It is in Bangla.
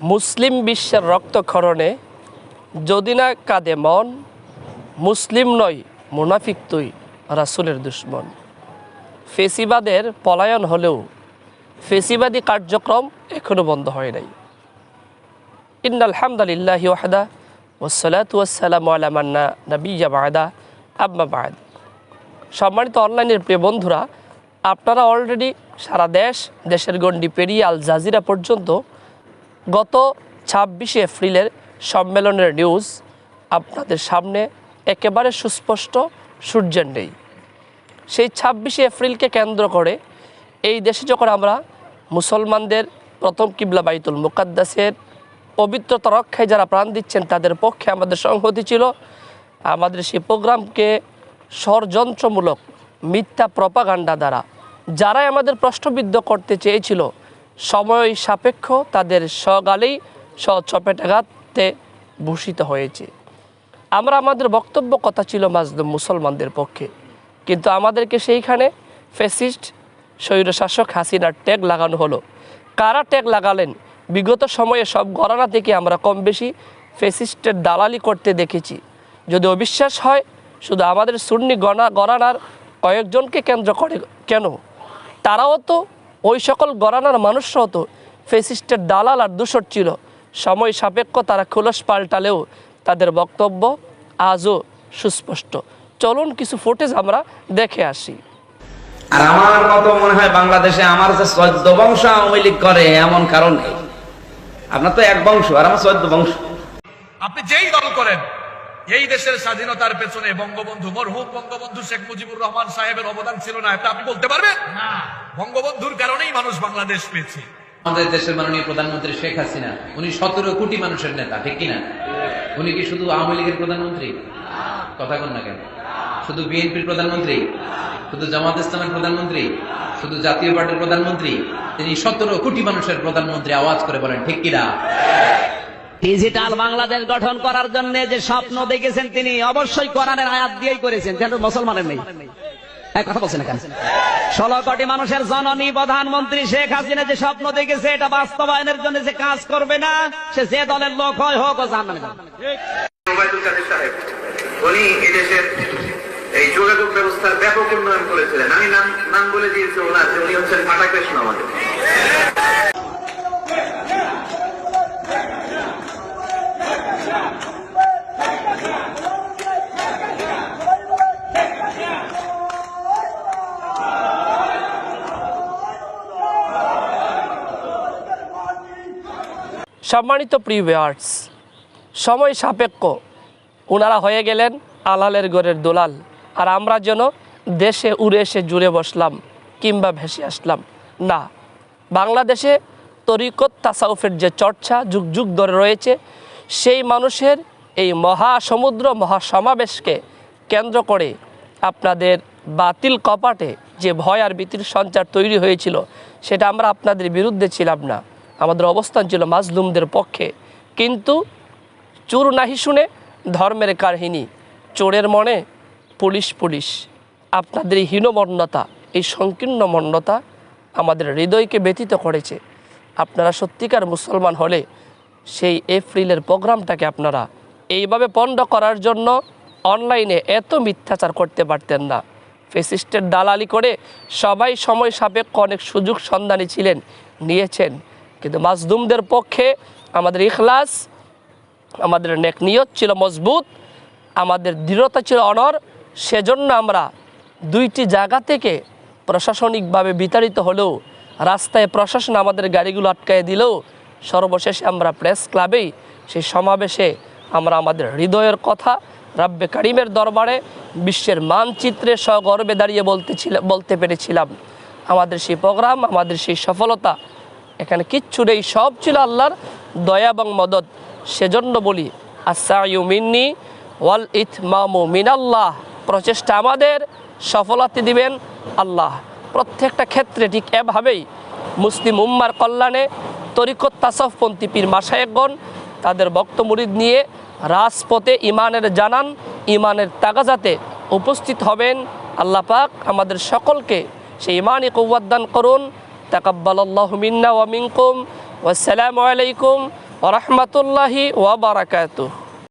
মুসলিম বিশ্বের রক্তক্ষরণে যদি না কাঁদে মন, মুসলিম নয় মুনাফিক তুই, রাসুলের দুশ্মন। ফেসিবাদের পলায়ন হলেও ফেসিবাদী কার্যক্রম এখনও বন্ধ হয় নাই। ইন আলহামদুলিল্লাহি ওয়াহদা ওসালাতু ওয়াসসালামু আলা মান্না নবিয়্যা বাদা, আম্মা বাদ। সম্মানিত অনলাইনের প্রিয় বন্ধুরা, আপনারা অলরেডি সারা দেশ, দেশের গণ্ডি পেরিয়ে আল জাজিরা পর্যন্ত গত ছাব্বিশে এপ্রিলের সম্মেলনের নিউজ আপনাদের সামনে একেবারে সুস্পষ্ট সূর্যের নেই। সেই ছাব্বিশে এপ্রিলকে কেন্দ্র করে এই দেশে যখন আমরা মুসলমানদের প্রথম কিবলা বাইতুল মুকাদ্দাসের পবিত্রতা রক্ষায় যারা প্রাণ দিচ্ছেন, তাদের পক্ষে আমাদের সংহতি ছিল আমাদের সেই প্রোগ্রামকে ষড়যন্ত্রমূলক মিথ্যা প্রপাগান্ডা দ্বারা। যারাই আমাদের প্রশ্নবিদ্ধ করতে চেয়েছিল সময় সাপেক্ষ, তাদের সগালেই সচপেটাঘাতে ভূষিত হয়েছে। আমরা আমাদের বক্তব্য কথা ছিল মাজলুম মুসলমানদের পক্ষে। কিন্তু আমাদেরকে সেইখানে ফেসিস্ট স্বৈরশাসক হাসিনার ট্যাগ লাগানো হলো। কারা ট্যাগ লাগালেন? বিগত সময়ে সব গণনা থেকে আমরা কম বেশি ফেসিস্টের দালালি করতে দেখেছি। যদি অবিশ্বাস হয়, শুধু আমাদের সুন্নি গণা গণানার কয়েকজনকে কেন্দ্র করে কেন? তারাও তো ওই সকল গণানার মানুষ তো ফেসিস্টের দালাল আর দূষর ছিল। সময় সাপেক্ষ তারা খোলস পাল্টালেও তাদের বক্তব্য আজও সুস্পষ্ট। চলুন কিছু ফুটেজ আমরা দেখে আসি। আর আমার মতো মনে হয় বাংলাদেশে আমার যে চোদ্দ বংশ আওয়ামী লীগ করে এমন কারণ নেই। আপনার তো এক বংশ আর আমার চোদ্দ বংশ। আপনি যেই দল করেন এই দেশের স্বাধীনতার পেছনে বঙ্গবন্ধু মরহুম বঙ্গবন্ধু শেখ মুজিবুর রহমান সাহেবের অবদান ছিল না এটা আপনি বলতে পারবেন? বঙ্গবন্ধুর কারণেই মানুষ বাংলাদেশ পেয়েছে। আমাদের দেশের মাননীয় প্রধানমন্ত্রী শেখ হাসিনা উনি সতেরো কোটি মানুষের নেতা ঠিক কিনা? উনি কি শুধু আওয়ামী লীগের প্রধানমন্ত্রী? কথা কন না কেন? শুধু বিএনপির প্রধানমন্ত্রী? শুধু জামাত ইসলামের প্রধানমন্ত্রী? শুধু জাতীয় পার্টির প্রধানমন্ত্রী? তিনি সতেরো কোটি মানুষের প্রধানমন্ত্রী আওয়াজ করে বলেন ঠিক কিনা? ডিজিটাল বাংলাদেশ গঠন করার জন্য যে স্বপ্ন দেখেছেন তিনি অবশ্যই কোরআনের আয়াত দিয়েই করেছেন। যেন মুসলমানের নেই। এক কথা বলছেন এখানে। ষোলো কোটি মানুষের জননী প্রধানমন্ত্রী শেখ হাসিনা যে স্বপ্ন দেখেছে, এটা বাস্তবায়নের জন্য যে কাজ করবে না। সে যে দলের লোক হয়, হোক ও জানাবে না ওবায়দুল কাদের সাহেব, উনি এদেশের এই যোগাযোগ ব্যবস্থার ব্যাপক উন্নয়ন করেছিলেন। আমি নাম নাম বলে দিয়েছি ওনার উনি হচ্ছেন ফাটা কৃষ্ণ আমাদের। সম্মানিত প্রিভিয়ার্স সময় সাপেক্ষ। ওনারা হয়ে গেলেন আলালের গড়ের দোলাল। আর আমরা যেন দেশে উড়ে এসে জুড়ে বসলাম, কিংবা ভেসে আসলাম। না, বাংলাদেশে তরিকত তাসাউফের যে চর্চা যুগ যুগ ধরে রয়েছে, সেই মানুষের এই মহাসমুদ্র মহাসমাবেশকে কেন্দ্র করে আপনাদের বাতিল কপাটে যে ভয় আর ভীতির সঞ্চার তৈরি হয়েছিল, সেটা আমরা আপনাদের বিরুদ্ধে ছিলাম না। আমাদের অবস্থান ছিল মাজলুমদের পক্ষে। কিন্তু চোর নাহি শুনে ধর্মের কাহিনী চোরের মনে পুলিশ পুলিশ। আপনাদের এই হীনমন্যতা, এই সংকীর্ণ মন্যতা আমাদের হৃদয়কে ব্যতীত করেছে। আপনারা সত্যিকার মুসলমান হলে সেই এপ্রিলের প্রোগ্রামটাকে আপনারা এইভাবে পণ্ড করার জন্য অনলাইনে এত মিথ্যাচার করতে পারতেন না। ফেসিস্টের দালালি করে সবাই সময় সাপেক্ষ অনেক সুযোগ সন্ধানী ছিলেন, নিয়েছেন। কিন্তু মাজদুমদের পক্ষে আমাদের ইখলাস, আমাদের নেক নিয়ত ছিল মজবুত, আমাদের দৃঢ়তা ছিল অনর। সেজন্য আমরা দুইটি জায়গা থেকে প্রশাসনিকভাবে বিতাড়িত হলেও, রাস্তায় প্রশাসন আমাদের গাড়িগুলো আটকায় দিলেও, সর্বশেষে আমরা প্রেস ক্লাবেই সেই সমাবেশে আমরা আমাদের হৃদয়ের কথা রাব্বে কারিমের দরবারে, বিশ্বের মানচিত্রে সগর্বে দাঁড়িয়ে বলতেছিলাম বলতে পেরেছিলাম। আমাদের সেই প্রোগ্রাম, আমাদের সেই সফলতা এখানে কিচ্ছু নেই, সব ছিল আল্লাহর দয়া এবং মদত সেজন্য বলি আসায়ু মিন্নি ওয়াল ইথমামু মিনাল্লাহ। প্রচেষ্টা আমাদের, সফলতা দিবেন আল্লাহ। প্রত্যেকটা ক্ষেত্রে ঠিক এভাবেই মুসলিম উম্মার কল্যাণে তরিকত তাসফপন্থী পীর মাসায়েকগণ তাদের বক্তমুরিদ নিয়ে রাজপথে ইমানের জানান ইমানের তাগাজাতে উপস্থিত হবেন। আল্লাহ পাক আমাদের সকলকে সেই ইমানই কৌয়াদান করুন। تقبل الله منا ومنكم والسلام عليكم ورحمة الله وبركاته.